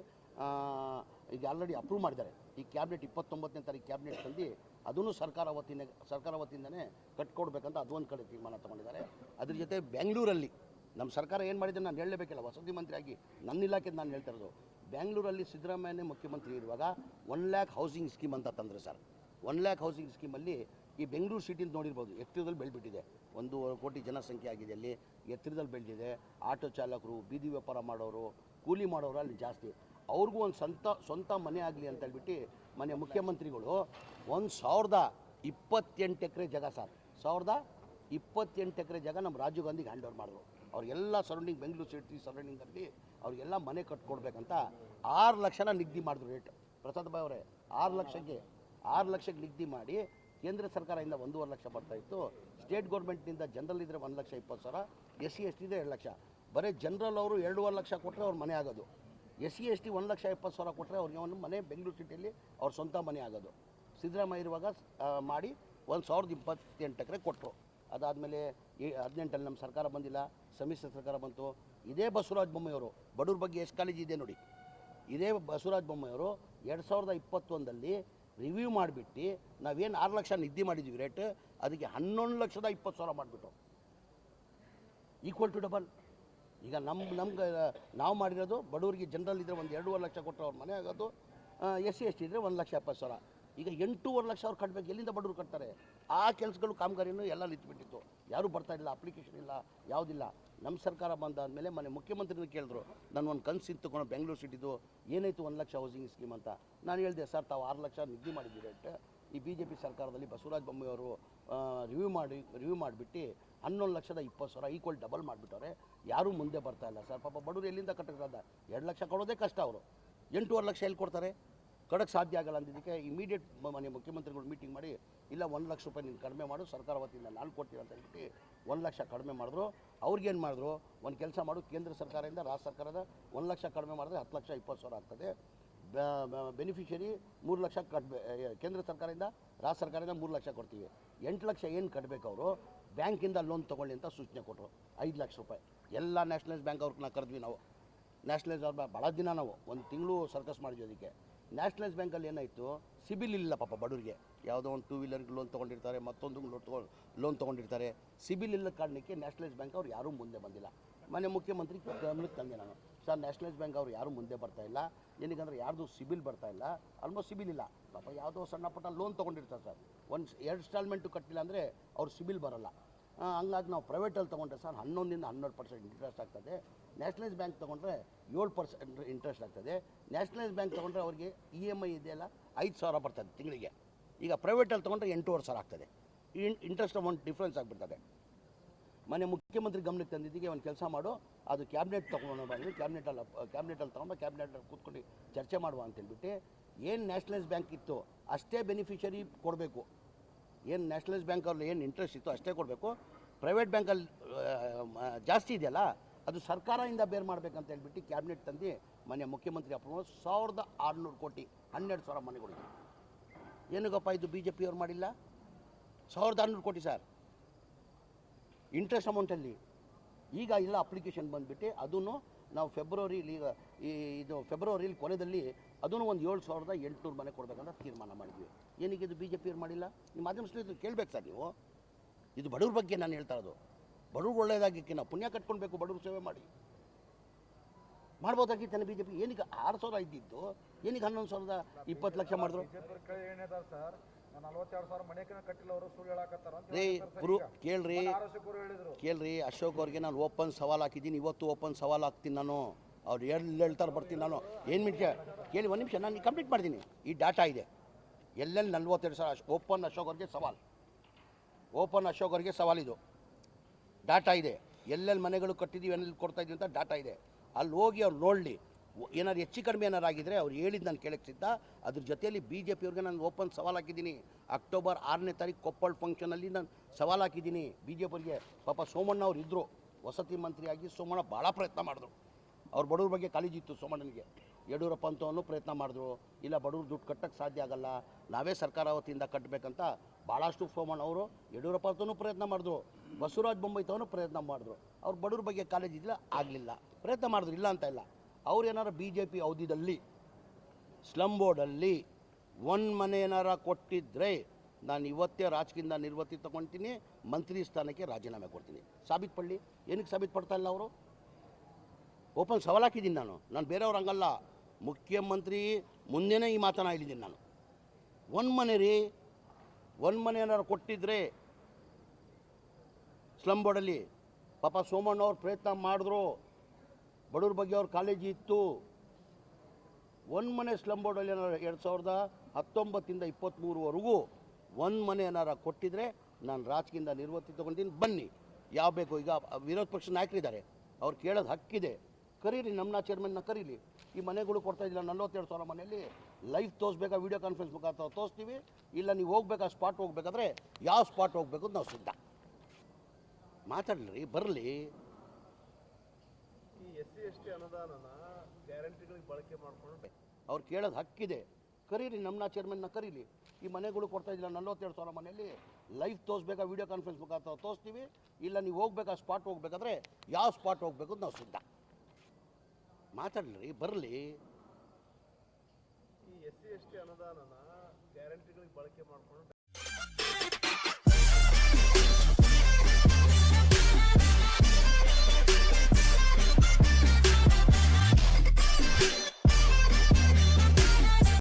ಈಗ ಆಲ್ರೆಡಿ ಅಪ್ರೂವ್ ಮಾಡಿದ್ದಾರೆ. ಈ ಕ್ಯಾಬಿನೆಟ್ ಇಪ್ಪತ್ತೊಂಬತ್ತನೇ ತಾರೀಕು ಕ್ಯಾಬಿನೆಟ್ ತಂದು ಅದನ್ನು ಸರ್ಕಾರ ವತಿಯಿಂದ, ಸರ್ಕಾರ ವತಿಯಿಂದನೇ ಕಟ್ಕೊಡ್ಬೇಕಂತ ಅದೊಂದು ಕಡೆ ತೀರ್ಮಾನ ತೊಗೊಂಡಿದ್ದಾರೆ. ಅದ್ರ ಜೊತೆ ಬೆಂಗಳೂರಲ್ಲಿ ನಮ್ಮ ಸರ್ಕಾರ ಏನು ಮಾಡಿದೆ ನಾನು ಹೇಳಲೇಬೇಕಿಲ್ಲ, ವಸತಿ ಮಂತ್ರಿಯಾಗಿ ನನ್ನ ಇಲಾಖೆ ನಾನು ಹೇಳ್ತಾ ಇರೋದು. ಬೆಂಗಳೂರಲ್ಲಿ ಸಿದ್ದರಾಮಯ್ಯನೇ ಮುಖ್ಯಮಂತ್ರಿ ಇರುವಾಗ ಒನ್ ಲ್ಯಾಕ್ ಹೌಸಿಂಗ್ ಸ್ಕೀಮ್ ಅಂತ ತಂದರು ಸರ್. ಒನ್ ಲ್ಯಾಕ್ ಹೌಸಿಂಗ್ ಸ್ಕೀಮಲ್ಲಿ ಈ ಬೆಂಗಳೂರು ಸಿಟಿಲಿ ನೋಡಿರ್ಬೋದು, ಎತ್ತರದಲ್ಲಿ ಬೆಳೆದ್ಬಿಟ್ಟಿದೆ ಒಂದು ಕೋಟಿ ಜನಸಂಖ್ಯೆ ಆಗಿದೆ ಅಲ್ಲಿ, ಎತ್ತರದಲ್ಲಿ ಬೆಳೆದಿದೆ. ಆಟೋ ಚಾಲಕರು, ಬೀದಿ ವ್ಯಾಪಾರ ಮಾಡೋರು, ಕೂಲಿ ಮಾಡೋರು ಅಲ್ಲಿ ಜಾಸ್ತಿ. ಅವ್ರಿಗೂ ಒಂದು ಸ್ವಂತ ಸ್ವಂತ ಮನೆ ಆಗಲಿ ಅಂತ ಹೇಳ್ಬಿಟ್ಟು ಮನೆ ಮುಖ್ಯಮಂತ್ರಿಗಳು ಒಂದು ಸಾವಿರದ ಇಪ್ಪತ್ತೆಂಟು ಎಕರೆ ಜಾಗ ಸರ್. ಸಾವಿರದ ಇಪ್ಪತ್ತೆಂಟು ಎಕರೆ ಜಾಗ ನಮ್ಮ ರಾಜೀವ್ ಗಾಂಧಿಗೆ ಹ್ಯಾಂಡ್ ಓವರ್ ಮಾಡಿದ್ರು ಅವ್ರಿಗೆಲ್ಲ ಸರೌಂಡಿಂಗ್ ಬೆಂಗಳೂರು ಸಿಟಿ ಸರೌಂಡಿಂಗಲ್ಲಿ ಅವ್ರಿಗೆಲ್ಲ ಮನೆ ಕಟ್ಕೊಡ್ಬೇಕಂತ ಆರು ಲಕ್ಷನ ನಿಗದಿ ಮಾಡಿದ್ರು ರೇಟ್ ಪ್ರಸಾದ್ ಭಾಯ್ ಅವರೇ, ಆರು ಲಕ್ಷಕ್ಕೆ ಆರು ಲಕ್ಷಕ್ಕೆ ನಿಗದಿ ಮಾಡಿ ಕೇಂದ್ರ ಸರ್ಕಾರದಿಂದ ಒಂದೂವರೆ ಲಕ್ಷ ಬರ್ತಾ ಇತ್ತು. ಸ್ಟೇಟ್ ಗೌರ್ಮೆಂಟ್ನಿಂದ ಜನರಲ್ ಇದ್ದರೆ ಒಂದು ಲಕ್ಷ ಇಪ್ಪತ್ತು ಸಾವಿರ ಎಸ್ ಸಿ ಎಸ್ ಟಿ ಇದ್ರೆ ಎರಡು ಲಕ್ಷ. ಬರೀ ಜನರಲ್ ಅವರು ಎರಡೂವರೆ ಲಕ್ಷ ಕೊಟ್ಟರೆ ಅವ್ರ ಮನೆ ಆಗೋದು. ಎಸ್ ಸಿ ಎಸ್ ಟಿ ಒಂದು ಲಕ್ಷ ಇಪ್ಪತ್ತು ಸಾವಿರ ಕೊಟ್ಟರೆ ಅವ್ರಿಗೆ ಒಂದು ಮನೆ ಬೆಂಗಳೂರು ಸಿಟಿಯಲ್ಲಿ ಅವ್ರ ಸ್ವಂತ ಮನೆ ಆಗೋದು. ಸಿದ್ದರಾಮಯ್ಯ ಇರುವಾಗ ಮಾಡಿ ಒಂದು ಸಾವಿರದ ಇಪ್ಪತ್ತೆಂಟಕ್ಕೆ ಕೊಟ್ಟರು ಅದಾದಮೇಲೆ ಈ ಹದಿನೆಂಟಲ್ಲಿ ನಮ್ಮ ಸರ್ಕಾರ ಬಂದಿಲ್ಲ, ಸಮ್ಮಿಶ್ರ ಸರ್ಕಾರ ಬಂತು. ಇದೇ ಬಸವರಾಜ ಬೊಮ್ಮೆಯವರು ಬಡವ್ರ ಬಗ್ಗೆ ಎಷ್ಟು ಕಾಲೇಜ್ ಇದೆ ನೋಡಿ. ಇದೇ ಬಸವರಾಜ ಬೊಮ್ಮೆಯವರು ಎರಡು ಸಾವಿರದ ಇಪ್ಪತ್ತೊಂದಲ್ಲಿ ರಿವ್ಯೂ ಮಾಡಿಬಿಟ್ಟು ನಾವೇನು ಆರು ಲಕ್ಷ ನಿದ್ದೆ ಮಾಡಿದ್ದೀವಿ ರೇಟ್, ಅದಕ್ಕೆ ಹನ್ನೊಂದು ಲಕ್ಷದ ಇಪ್ಪತ್ತು ಸಾವಿರ ಮಾಡಿಬಿಟ್ಟು ಈಕ್ವಲ್ ಟು ಡಬಲ್ ಈಗ ನಮ್ಮ ನಮ್ಗೆ, ನಾವು ಮಾಡಿರೋದು ಬಡವರಿಗೆ ಜನರಲ್ ಇದ್ದರೆ ಒಂದು ಎರಡೂವರೆ ಲಕ್ಷ ಕೊಟ್ಟರೆ ಅವ್ರ ಮನೆ ಆಗೋದು ಎಸ್ ಸಿ, ಎಸ್ ಟಿ ಇದ್ದರೆ ಒಂದು ಲಕ್ಷ ಎಪ್ಪತ್ತು ಸಾವಿರ. ಈಗ ಎಂಟೂವರೆ ಲಕ್ಷ ಅವ್ರು ಕಟ್ಟಬೇಕು ಎಲ್ಲಿಂದ ಬಡವರು ಕಟ್ತಾರೆ? ಆ ಕೆಲಸಗಳು, ಕಾಮಗಾರಿನೂ ಎಲ್ಲ ನಿಂತುಬಿಟ್ಟಿತ್ತು. ಯಾರೂ ಬರ್ತಾ ಇಲ್ಲ ಅಪ್ಲಿಕೇಶನ್ ಇಲ್ಲ, ಯಾವುದಿಲ್ಲ. ನಮ್ಮ ಸರ್ಕಾರ ಬಂದಾದಮೇಲೆ ಮನೆ ಮುಖ್ಯಮಂತ್ರಿನ ಕೇಳಿದ್ರು ನಾನು ಒಂದು ಕನಸು ತಗೊಂಡು ಬೆಂಗಳೂರು ಸಿಟಿದು ಏನಾಯಿತು ಒಂದು ಲಕ್ಷ ಹೌಸಿಂಗ್ ಸ್ಕೀಮ್ ಅಂತ? ನಾನು ಹೇಳಿದೆ, ಸರ್, ತಾವು ಆರು ಲಕ್ಷ ನಿಗದಿ ಮಾಡಿದ್ದೀರಿ ಈ ಬಿ ಜೆ ಪಿ ಸರ್ಕಾರದಲ್ಲಿ ಬಸವರಾಜ ಅವರು ರಿವ್ಯೂ ಮಾಡಿ ರಿವ್ಯೂ ಮಾಡಿಬಿಟ್ಟು ಹನ್ನೊಂದು ಲಕ್ಷದ ಇಪ್ಪತ್ತು ಸಾವಿರ ಈಕ್ವಲ್ ಡಬಲ್ ಮಾಡಿಬಿಟ್ಟವ್ರೆ. ಯಾರೂ ಮುಂದೆ ಬರ್ತಾ ಇಲ್ಲ. ಸರ್, ಪಾಪ ಬಡವರು ಎಲ್ಲಿಂದ ಕಟ್ಟಕ್ಕಾದ ಎರಡು ಲಕ್ಷ ಕೊಡೋದೇ ಕಷ್ಟ ಅವರು. ಎಂಟೂವರೆ ಲಕ್ಷ ಎಲ್ಲಿ ಕೊಡ್ತಾರೆ? ಕೊಡೋಕ್ಕೆ ಸಾಧ್ಯ ಆಗಲ್ಲ ಅಂದಿದ್ದಕ್ಕೆ ಇಮಿಡಿಯೇಟ್ ಮನೆ ಮುಖ್ಯಮಂತ್ರಿಗಳು ಮೀಟಿಂಗ್ ಮಾಡಿ, ಇಲ್ಲ ಒಂದು ಲಕ್ಷ ರೂಪಾಯಿ ನೀನು ಕಡಿಮೆ ಮಾಡು, ಸರ್ಕಾರ ವತಿಯಿಂದ ನಾನು ಕೊಡ್ತೀನಿ ಅಂತ ಹೇಳ್ಬಿಟ್ಟು ಒಂದು ಲಕ್ಷ ಕಡಿಮೆ ಮಾಡಿದ್ರು. ಅವ್ರಿಗೇನು ಮಾಡಿದ್ರು? ಒಂದು ಕೆಲಸ ಮಾಡು, ಕೇಂದ್ರ ಸರ್ಕಾರದಿಂದ, ರಾಜ್ಯ ಸರ್ಕಾರದ ಒಂದು ಲಕ್ಷ ಕಡಿಮೆ ಮಾಡಿದ್ರೆ ಹತ್ತು ಲಕ್ಷ, ಇಪ್ಪತ್ತು ಸಾವಿರ ಆಗ್ತದೆ. ಬೆನಿಫಿಷರಿ ಮೂರು ಲಕ್ಷ ಕಟ್ಬೇ ಕೇಂದ್ರ ಸರ್ಕಾರದಿಂದ, ರಾಜ್ಯ ಸರ್ಕಾರದಿಂದ ಮೂರು ಲಕ್ಷ ಕೊಡ್ತೀವಿ. ಎಂಟು ಲಕ್ಷ ಏನು ಕಟ್ಟಬೇಕು ಅವರು? ಬ್ಯಾಂಕಿಂದ ಲೋನ್ ತೊಗೊಳ್ಳಿ ಅಂತ ಸೂಚನೆ ಕೊಟ್ಟರು ಐದು ಲಕ್ಷ ರೂಪಾಯಿ. ಎಲ್ಲ ನ್ಯಾಷನಲೈಸ್ ಬ್ಯಾಂಕ್ ಅವ್ರನ್ನ ಕರೆದ್ವಿ ನಾವು. ನ್ಯಾಷನಲೈಸ್ ಅವ್ರ ಭಾಳ ದಿನ ನಾವು. ಒಂದು ತಿಂಗಳು ಸರ್ಕಸ್ ಮಾಡಿದ್ವಿ ಅದಕ್ಕೆ. ನ್ಯಾಷನಲೈಸ್ ಬ್ಯಾಂಕಲ್ಲಿ ಏನಾಯಿತು? ಸಿಬಿಲ್ ಇಲ್ಲ ಪಾಪ ಬಡವರಿಗೆ. ಯಾವುದೋ ಒಂದು ಟೂ ವೀಲರ್ಗೆ ಲೋನ್ ತೊಗೊಂಡಿರ್ತಾರೆ, ಮತ್ತೊಂದು ಲೋನ್ ತೊಗೊಂಡು ಲೋನ್ ತೊಗೊಂಡಿರ್ತಾರೆ. ಸಿಬಿಲ್ ಇಲ್ಲದ ಕಾರಣಕ್ಕೆ ನ್ಯಾಷನಲೈಸ್ ಬ್ಯಾಂಕ್ ಅವ್ರು ಯಾರೂ ಮುಂದೆ ಬಂದಿಲ್ಲ. ಮನೆ ಮುಖ್ಯಮಂತ್ರಿ ಗಮನಕ್ಕೆ ತಂದೆ ನಾನು. ಸರ್, ನ್ಯಾಷನಲೈಸ್ ಬ್ಯಾಂಕ್ ಅವ್ರು ಯಾರೂ ಮುಂದೆ ಬರ್ತಾ ಇಲ್ಲ. ಏನಕ್ಕಂದ್ರೆ ಯಾರ್ದು ಸಿಬಿಲ್ ಬರ್ತಾ ಇಲ್ಲ. ಆಲ್ಮೋಸ್ಟ್ ಸಿಬಿಲ್ ಇಲ್ಲ. ಪಾಪ ಯಾವುದೋ ಸಣ್ಣ ಪುಟ್ಟ ಲೋನ್ ತೊಗೊಂಡಿರ್ತಾರೆ ಸರ್. ಒಂದು ಎರಡು ಇನ್ಸ್ಟಾಲ್ಮೆಂಟು ಕಟ್ಟಿಲ್ಲ ಅಂದರೆ ಅವ್ರು ಸಿಬಿಲ್ ಬರಲ್ಲ. ಹಂಗಾಗಿ ನಾವು ಪ್ರೈವೇಟಲ್ಲಿ ತೊಗೊಂಡ್ರೆ ಸರ್ ಹನ್ನೊಂದಿಂದ ಹನ್ನೆರಡು ಪರ್ಸೆಂಟ್ ಇಂಟ್ರೆಸ್ಟ್ ಆಗ್ತದೆ. ನ್ಯಾಷನಲೈಸ್ ಬ್ಯಾಂಕ್ ತೊಗೊಂಡ್ರೆ ಏಳು ಪರ್ಸೆಂಟ್ ಇಂಟ್ರೆಸ್ಟ್ ಆಗ್ತದೆ. ನ್ಯಾಷನಲೈಸ್ ಬ್ಯಾಂಕ್ ತೊಗೊಂಡ್ರೆ ಅವ್ರಿಗೆ ಇ ಎಂ ಐ ಇದೆಯಲ್ಲ ಐದು ಸಾವಿರ ಬರ್ತದೆ ತಿಂಗಳಿಗೆ. ಈಗ ಪ್ರೈವೇಟಲ್ಲಿ ತೊಗೊಂಡ್ರೆ ಎಂಟೂವರೆ ಸಾವಿರ ಆಗ್ತದೆ. ಇಂಟ್ರೆಸ್ಟ್ ಅಮೌಂಟ್ ಡಿಫ್ರೆನ್ಸ್ ಆಗಿಬಿಡ್ತದೆ. ಮನೆ ಮುಖ್ಯಮಂತ್ರಿ ಗಮನಕ್ಕೆ ತಂದಿದ್ದೀಗೆ ಒಂದು ಕೆಲಸ ಮಾಡು, ಅದು ಕ್ಯಾಬಿನೆಟ್ ತೊಗೊಂಡು ಬಂದು ಕ್ಯಾಬಿನೆಟಲ್ಲಿ ಕ್ಯಾಬಿನೆಟಲ್ಲಿ ತೊಗೊಂಡು ಕ್ಯಾಬಿನೆಟಲ್ಲಿ ಕೂತ್ಕೊಂಡು ಚರ್ಚೆ ಮಾಡುವ ಅಂತ ಹೇಳ್ಬಿಟ್ಟು ಏನು ನ್ಯಾಷನಲೈಸ್ ಬ್ಯಾಂಕ್ ಇತ್ತು, ಅಷ್ಟೇ ಬೆನಿಫಿಷರಿ ಕೊಡಬೇಕು. ಏನು ನ್ಯಾಷನಲೈಸ್ ಬ್ಯಾಂಕಲ್ಲಿ ಏನು ಇಂಟ್ರೆಸ್ಟ್ ಇತ್ತು ಅಷ್ಟೇ ಕೊಡಬೇಕು. ಪ್ರೈವೇಟ್ ಬ್ಯಾಂಕಲ್ಲಿ ಜಾಸ್ತಿ ಇದೆಯಲ್ಲ, ಅದು ಸರ್ಕಾರದಿಂದ ಬೇರೆ ಮಾಡಬೇಕಂತ ಹೇಳ್ಬಿಟ್ಟು ಕ್ಯಾಬಿನೆಟ್ ತಂದು ಮನೆ ಮುಖ್ಯಮಂತ್ರಿ ಅಪ್ರೂವ್ ಸಾವಿರದ ಆರುನೂರು ಕೋಟಿ, ಹನ್ನೆರಡು ಸಾವಿರ ಮನೆಗಳಿಗೆ ಏನಕ್ಕಪ್ಪ ಇದು ಬಿ ಜೆ ಪಿಯವ್ರು ಮಾಡಿಲ್ಲ? ಸಾವಿರದ ಆರುನೂರು ಕೋಟಿ ಸರ್. ಇಂಟ್ರೆಸ್ಟ್ ಅಮೌಂಟಲ್ಲಿ ಈಗ ಇಲ್ಲ ಅಪ್ಲಿಕೇಶನ್ ಬಂದುಬಿಟ್ಟು ಅದೂ ನಾವು ಫೆಬ್ರವರಿಲಿ ಈಗ ಈ ಇದು ಫೆಬ್ರವರಿಲಿ ಕೊನೆಯಲ್ಲಿ ಅದನ್ನು ಒಂದು ಏಳು ಸಾವಿರದ ಎಂಟುನೂರು ಮನೆ ಕೊಡಬೇಕಂತ ತೀರ್ಮಾನ ಮಾಡಿದ್ವಿ. ಏನಕ್ಕೆ ಇದು ಬಿ ಜೆ ಪಿಯವ್ರು ಮಾಡಿಲ್ಲ? ನಿಮ್ಮ ಮಾಧ್ಯಮ ಸ್ನೇಹಿತರು ಕೇಳಬೇಕು ಸರ್ ನೀವು. ಇದು ಬಡವ್ರ ಬಗ್ಗೆ ನಾನು ಹೇಳ್ತಾ ಇರೋದು. ಬಡವ್ರು ಒಳ್ಳೇದಾಗಿಕ್ಕೆ ನಾವು ಪುಣ್ಯ ಕಟ್ಕೊಳ್ಬೇಕು, ಬಡವ್ರ ಸೇವೆ ಮಾಡಿ. ಮಾಡ್ಬೋದಾಗಿತ್ತಾನೆ ಬಿ ಜೆ ಪಿ ಏನಕ್ಕೆ ಆರು ಸಾವಿರ ಇದ್ದಿದ್ದು? ಏನಕ್ಕೆ ಹನ್ನೊಂದು ಸಾವಿರದ ಇಪ್ಪತ್ತು ಲಕ್ಷ ಮಾಡಿದ್ರು? ಬಿಜೆಪಿ ಕೈ ಏನಿದಾರ ಸರ್ ನಲ್ವತ್ತೆರಡು ಸಾವಿರ ಮನೆ ಕಟ್ಟಿಲ್ಲ ಅವರು ಸುಳ್ಳು ಹೇಳಕತ್ತಾರ ಅಂತ ರೀ ಗುರು ಕೇಳ್ರಿ. ಹೇಳಿದ್ರು. ಕೇಳ್ರಿ ಅಶೋಕ್ ಅವ್ರಿಗೆ ನಾನು ಓಪನ್ ಸವಾಲ್ ಹಾಕಿದ್ದೀನಿ ಇವತ್ತು ಓಪನ್ ಸವಾಲ್ ಹಾಕ್ತೀನಿ ನಾನು. ಅವ್ರು ಎಲ್ಲಿ ಹೇಳ್ತಾರೆ ಬರ್ತೀನಿ ನಾನು. ಏನು ಮಿಡ್ಕ ಕೇಳಿ ಒಂದು ನಿಮಿಷ ನಾನು ಕಂಪ್ಲೀಟ್ ಮಾಡ್ತೀನಿ. ಈ ಡಾಟಾ ಇದೆ. ಎಲ್ಲೆಲ್ಲಿ ನಲ್ವತ್ತೆರಡು ಸಾವಿರ ಓಪನ್ ಅಶೋಕ್ ಅವ್ರಿಗೆ ಸವಾಲ್. ಓಪನ್ ಅಶೋಕ್ ಅವ್ರಿಗೆ ಸವಾಲಿದು ಡಾಟಾ ಇದೆ. ಎಲ್ಲೆಲ್ಲಿ ಮನೆಗಳು ಕಟ್ಟಿದ್ದೀವಿ ಎಲ್ಲೆಲ್ಲಿ ಕೊಡ್ತಾ ಇದ್ದೀವಿ ಅಂತ ಡಾಟಾ ಇದೆ. ಅಲ್ಲಿ ಹೋಗಿ ಅವ್ರು ನೋಡಲಿ. ಏನಾದ್ರು ಹೆಚ್ಚು ಕಡಿಮೆ ಏನಾರು ಆಗಿದ್ರೆ ಅವ್ರು ಹೇಳಿದ್ದು ನಾನು ಕೇಳಕ್ಕೆ ಸಿದ್ಧ. ಅದ್ರ ಜೊತೆಯಲ್ಲಿ ಬಿ ಜೆ ಪಿಯವ್ರಿಗೆ ನಾನು ಓಪನ್ ಸವಾಲು ಹಾಕಿದ್ದೀನಿ. ಅಕ್ಟೋಬರ್ ಆರನೇ ತಾರೀಕು ಕೊಪ್ಪಳ ಫಂಕ್ಷನಲ್ಲಿ ನಾನು ಸವಾಲು ಹಾಕಿದ್ದೀನಿ. ಬಿ ಜೆ ಪಿಯವ್ರಿಗೆ ಪಾಪ ಸೋಮಣ್ಣ ಅವ್ರು ಇದ್ದರು ವಸತಿ ಮಂತ್ರಿಯಾಗಿ ಸೋಮಣ್ಣ ಭಾಳ ಪ್ರಯತ್ನ ಮಾಡಿದ್ರು. ಅವ್ರ ಬಡವ್ರ ಬಗ್ಗೆ ಕಾಲೇಜಿತ್ತು ಸೋಮಣ್ಣನಿಗೆ. ಯಡಿಯೂರಪ್ಪ ಅಂತವನು ಪ್ರಯತ್ನ ಮಾಡಿದ್ರು. ಇಲ್ಲ ಬಡವ್ರು ದುಡ್ಡು ಕಟ್ಟಕ್ಕೆ ಸಾಧ್ಯ ಆಗಲ್ಲ. ನಾವೇ ಸರ್ಕಾರ ವತಿಯಿಂದ ಕಟ್ಟಬೇಕಂತ ಭಾಳಷ್ಟು ಸೋಮಣ್ಣ ಅವರು, ಯಡಿಯೂರಪ್ಪ ಅಂತನೂ ಪ್ರಯತ್ನ ಮಾಡಿದ್ರು. ಬಸವರಾಜ ಬೊಂಬೈತವನು ತವನು ಪ್ರಯತ್ನ ಮಾಡಿದ್ರು. ಅವ್ರ ಬಡವ್ರ ಬಗ್ಗೆ ಕಾಲೇಜ್ ಇದ್ದಿಲ್ಲ, ಆಗಲಿಲ್ಲ. ಪ್ರಯತ್ನ ಮಾಡಿದ್ರು, ಇಲ್ಲ ಅಂತ ಇಲ್ಲ. ಅವ್ರು ಏನಾರು ಬಿ ಜೆ ಪಿ ಅವಧಿದಲ್ಲಿ ಸ್ಲಮ್ ಬೋರ್ಡಲ್ಲಿ ಒಂದು ಮನೆ ಏನಾರ ಕೊಟ್ಟಿದ್ರೆ ನಾನು ಇವತ್ತೇ ರಾಜಕೀಯದಿಂದ ನಿರ್ವತ್ತಿ ತಗೊಳ್ತೀನಿ ಮಂತ್ರಿ ಸ್ಥಾನಕ್ಕೆ ರಾಜೀನಾಮೆ ಕೊಡ್ತೀನಿ. ಸಾಬೀತು ಪಳ್ಳಿ ಏನಕ್ಕೆ ಸಾಬೀತು ಪಡ್ತಾ ಇಲ್ಲ ಅವರು? ಓಪನ್ ಸವಾಲು ಹಾಕಿದ್ದೀನಿ ನಾನು. ನಾನು ಬೇರೆಯವ್ರು ಹಂಗಲ್ಲ. ಮುಖ್ಯಮಂತ್ರಿ ಮುಂದೆನೇ ಈ ಮಾತನ್ನ ಹೇಳಿದ್ದೀನಿ ನಾನು. ಒಂದು ಮನೆ ರೀ ಒಂದು ಮನೆ ಏನಾರು ಕೊಟ್ಟಿದ್ರೆ ಸ್ಲಮ್ ಬೋರ್ಡಲ್ಲಿ ಪಾಪ ಸೋಮಣ್ಣ ಅವ್ರು ಪ್ರಯತ್ನ ಮಾಡಿದ್ರು ಬಡವ್ರ ಬಗ್ಗೆ ಅವ್ರ ಕಾಲೇಜ್ ಇತ್ತು. ಒಂದು ಮನೆ ಸ್ಲಮ್ ಬೋರ್ಡಲ್ಲಿ ಏನಾರು ಎರಡು ಸಾವಿರದ ಹತ್ತೊಂಬತ್ತಿಂದ ಇಪ್ಪತ್ತ್ಮೂರುವರೆಗೂ ಒಂದು ಮನೆ ಏನಾರ ಕೊಟ್ಟಿದ್ರೆ ನಾನು ರಾಜಕೀಯದಿಂದ ನಿರ್ವತ್ತಿ ತೊಗೊಂಡಿನಿ ಬನ್ನಿ. ಯಾವ ಬೇಕು? ಈಗ ವಿರೋಧ ಪಕ್ಷ ನಾಯಕರಿದ್ದಾರೆ ಅವ್ರು ಕೇಳೋದು ಹಕ್ಕಿದೆ. ಕರೀರಿ ನಮ್ಮನ್ನ ಚೇರ್ಮನ್ನ ಕರೀಲಿ ಈ ಮನೆಗಳು ಕೊಡ್ತಾ ಇದ್ದಿಲ್ಲ, ನಲ್ವತ್ತೆರಡು ಸಾವಿರ ಮನೆಯಲ್ಲಿ ಲೈವ್ ತೋರಿಸ್ಬೇಕಾ ವೀಡಿಯೋ ಕಾನ್ಫರೆನ್ಸ್ ಮುಖಾಂತರ ತೋರಿಸ್ತೀವಿ ಇಲ್ಲ ನೀವು ಹೋಗ್ಬೇಕಾ ಸ್ಪಾಟ್ ಹೋಗ್ಬೇಕಾದ್ರೆ ಯಾವ ಸ್ಪಾಟ್ ಹೋಗ್ಬೇಕು ನಾವು ಸಿದ್ಧ. ಮಾತಾಡಲಿ ಬರಲಿ. ಎಸ್ ಸಿ ಎಸ್ ಟಿ ಅನುದಾನನ ಗ್ಯಾರಂಟಿಗಳಿಗೆ ಬಳಕೆ ಮಾಡ್ಕೊಂಡು ಅವ್ರು ಕೇಳೋದು ಹಕ್ಕಿದೆ. ಕರೀರಿ ನಮ್ಮನ್ನ ಚೇರ್ಮನ್ನ ಕರೀಲಿ. ಈ ಮನೆಗಳು ಕೊಡ್ತಾ ಇದ್ದಿಲ್ಲ ನಲ್ವತ್ತೆರಡು ಸಾವಿರ ಮನೆಯಲ್ಲಿ ಲೈವ್ ತೋರಿಸ್ಬೇಕಾ ವೀಡಿಯೋ ಕಾನ್ಫರೆನ್ಸ್ ಮುಖಾಂತರ ತೋರಿಸ್ತೀವಿ. ಇಲ್ಲ ನೀವು ಹೋಗ್ಬೇಕಾ ಸ್ಪಾಟ್ ಹೋಗ್ಬೇಕಾದ್ರೆ ಯಾವ ಸ್ಪಾಟ್ ಹೋಗ್ಬೇಕು ಅಂತ ನಾವು ಸಿದ್ಧ. ಮಾತಾಡಲಿ ಬರಲಿ. ಈ ಎಸ್ ಸಿ ಎಸ್ ಟಿ ಅನುದಾನನ ಗ್ಯಾರಂಟಿಗಳಿಗೆ ಬಳಕೆ ಮಾಡ್ಕೊಂಡು